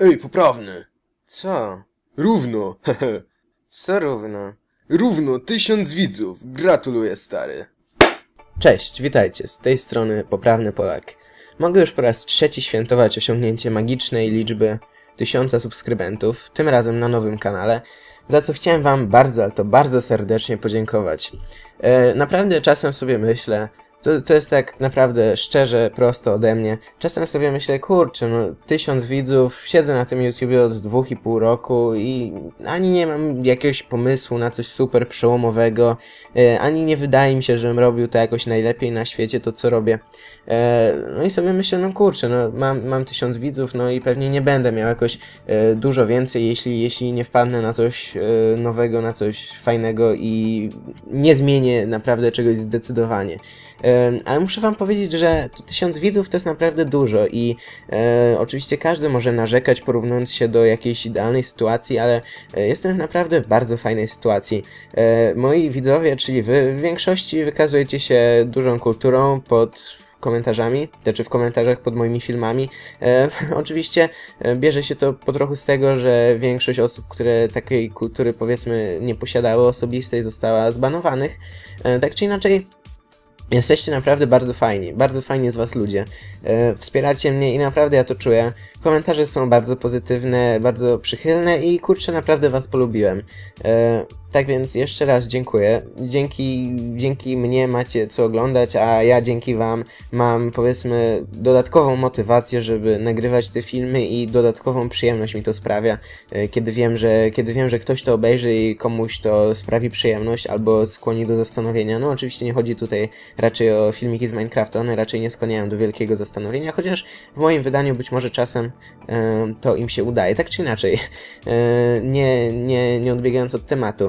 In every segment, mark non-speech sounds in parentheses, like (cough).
Ej, poprawny. Co? Równo, hehe. (laughs) Co równo? Równo, tysiąc widzów. Gratuluję, stary. Cześć, witajcie, z tej strony Poprawny Polak. Mogę już po raz trzeci świętować osiągnięcie magicznej liczby tysiąca subskrybentów, tym razem na nowym kanale, za co chciałem wam bardzo, ale to bardzo serdecznie podziękować. E, naprawdę czasem sobie myślę, to, to jest tak naprawdę szczerze, prosto ode mnie. Czasem sobie myślę, kurczę, no tysiąc widzów, siedzę na tym YouTubie od dwóch i pół roku i ani nie mam jakiegoś pomysłu na coś super przełomowego, e, ani nie wydaje mi się, żebym robił to jakoś najlepiej na świecie, to co robię. E, no i sobie myślę, no kurczę, no mam, mam tysiąc widzów, no i pewnie nie będę miał jakoś e, dużo więcej, jeśli, jeśli nie wpadnę na coś e, nowego, na coś fajnego i nie zmienię naprawdę czegoś zdecydowanie. E, ale muszę wam powiedzieć, że to tysiąc widzów to jest naprawdę dużo i e, oczywiście każdy może narzekać porównując się do jakiejś idealnej sytuacji, ale e, jestem naprawdę w bardzo fajnej sytuacji. E, moi widzowie, czyli wy, w większości wykazujecie się dużą kulturą pod komentarzami, znaczy w komentarzach pod moimi filmami. E, (laughs) oczywiście e, bierze się to po trochu z tego, że większość osób, które takiej kultury powiedzmy nie posiadały osobistej została zbanowanych. E, tak czy inaczej Jesteście naprawdę bardzo fajni, bardzo fajni z was ludzie. E, wspieracie mnie i naprawdę ja to czuję. Komentarze są bardzo pozytywne, bardzo przychylne i kurczę, naprawdę was polubiłem. E, tak więc jeszcze raz dziękuję. Dzięki, dzięki mnie macie co oglądać, a ja dzięki wam mam powiedzmy dodatkową motywację, żeby nagrywać te filmy i dodatkową przyjemność mi to sprawia, e, kiedy wiem, że, kiedy wiem, że ktoś to obejrzy i komuś to sprawi przyjemność albo skłoni do zastanowienia. No oczywiście nie chodzi tutaj raczej o filmiki z Minecrafta, one raczej nie skłaniają do wielkiego zastanowienia, chociaż w moim wydaniu być może czasem to im się udaje, tak czy inaczej, e, nie, nie, nie odbiegając od tematu.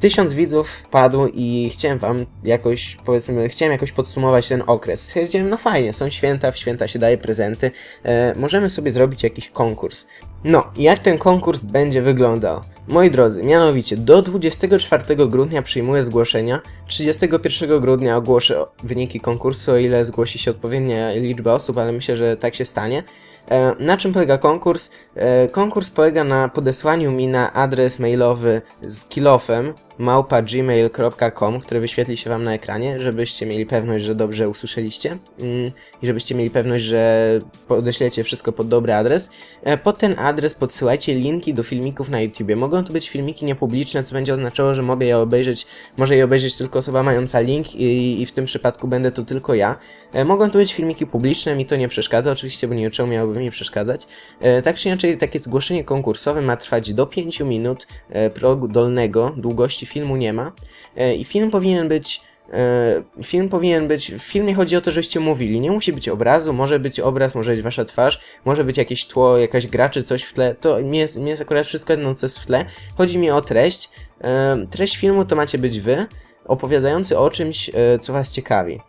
Tysiąc widzów wpadł i chciałem wam jakoś, powiedzmy, chciałem jakoś podsumować ten okres. Stwierdziłem, no fajnie, są święta, w święta się daje prezenty, e, możemy sobie zrobić jakiś konkurs. No, jak ten konkurs będzie wyglądał? Moi drodzy, mianowicie do 24 grudnia przyjmuję zgłoszenia, 31 grudnia ogłoszę wyniki konkursu, o ile zgłosi się odpowiednia liczba osób, ale myślę, że tak się stanie. E, Na czym polega konkurs? E, Konkurs polega na podesłaniu mi na adres mailowy z kilofem małpa.gmail.com, który wyświetli się Wam na ekranie, żebyście mieli pewność, że dobrze usłyszeliście mm, i żebyście mieli pewność, że podeślecie wszystko pod dobry adres. E, Pod ten adres podsyłajcie linki do filmików na YouTubie. Mogą to być filmiki niepubliczne, co będzie oznaczało, że mogę je obejrzeć, może je obejrzeć tylko osoba mająca link i, i w tym przypadku będę to tylko ja. E, Mogą to być filmiki publiczne, mi to nie przeszkadza, oczywiście, bo nie czemu miałoby mi przeszkadzać. E, Tak czy inaczej, takie zgłoszenie konkursowe ma trwać do 5 minut, progu dolnego, długości filmu nie ma E, i film powinien być E, Film powinien być. W filmie chodzi o to, żebyście mówili. Nie musi być obrazu, może być obraz, może być wasza twarz, może być jakieś tło, jakaś gra czy coś w tle. To mi jest, mi jest akurat wszystko jedno, co jest w tle. Chodzi mi o treść. E, Treść filmu to macie być wy, opowiadający o czymś, co was ciekawi.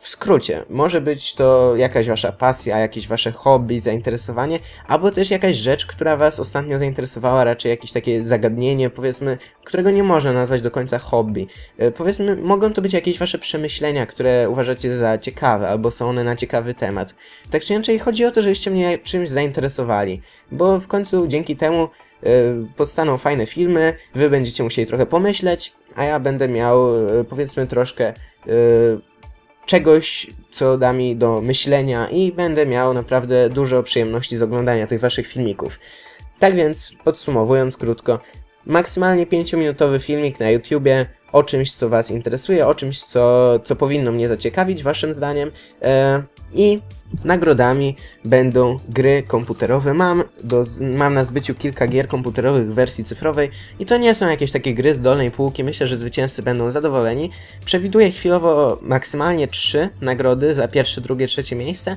W skrócie, może być to jakaś wasza pasja, jakieś wasze hobby, zainteresowanie, albo też jakaś rzecz, która was ostatnio zainteresowała, raczej jakieś takie zagadnienie, powiedzmy, którego nie można nazwać do końca hobby. E, Powiedzmy, mogą to być jakieś wasze przemyślenia, które uważacie za ciekawe, albo są one na ciekawy temat. Tak czy inaczej, chodzi o to, żebyście mnie czymś zainteresowali, bo w końcu dzięki temu e, powstaną fajne filmy, wy będziecie musieli trochę pomyśleć, a ja będę miał, e, powiedzmy, troszkę czegoś, co da mi do myślenia i będę miał naprawdę dużo przyjemności z oglądania tych waszych filmików. Tak więc, podsumowując krótko, maksymalnie 5-minutowy filmik na YouTubie o czymś, co was interesuje, o czymś, co, co powinno mnie zaciekawić waszym zdaniem e, i nagrodami będą gry komputerowe. Mam, do, mam na zbyciu kilka gier komputerowych w wersji cyfrowej i to nie są jakieś takie gry z dolnej półki. Myślę, że zwycięzcy będą zadowoleni. Przewiduję chwilowo maksymalnie trzy nagrody za pierwsze, drugie, trzecie miejsce,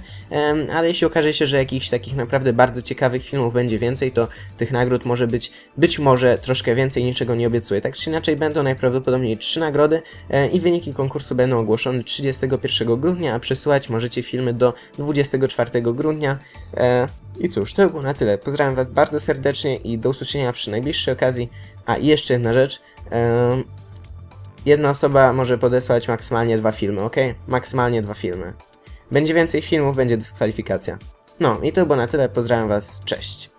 ale jeśli okaże się, że jakichś takich naprawdę bardzo ciekawych filmów będzie więcej, to tych nagród może być być może troszkę więcej, niczego nie obiecuję. Tak czy inaczej będą najprawdopodobniej trzy nagrody e, i wyniki konkursu będą ogłoszone 31 grudnia, a przesyłać możecie filmy do 24 grudnia. E, I cóż, to było na tyle. Pozdrawiam Was bardzo serdecznie i do usłyszenia przy najbliższej okazji. A i jeszcze jedna rzecz. E, jedna osoba może podesłać maksymalnie dwa filmy, ok? Maksymalnie dwa filmy. Będzie więcej filmów, będzie dyskwalifikacja. No i to było na tyle. Pozdrawiam Was. Cześć.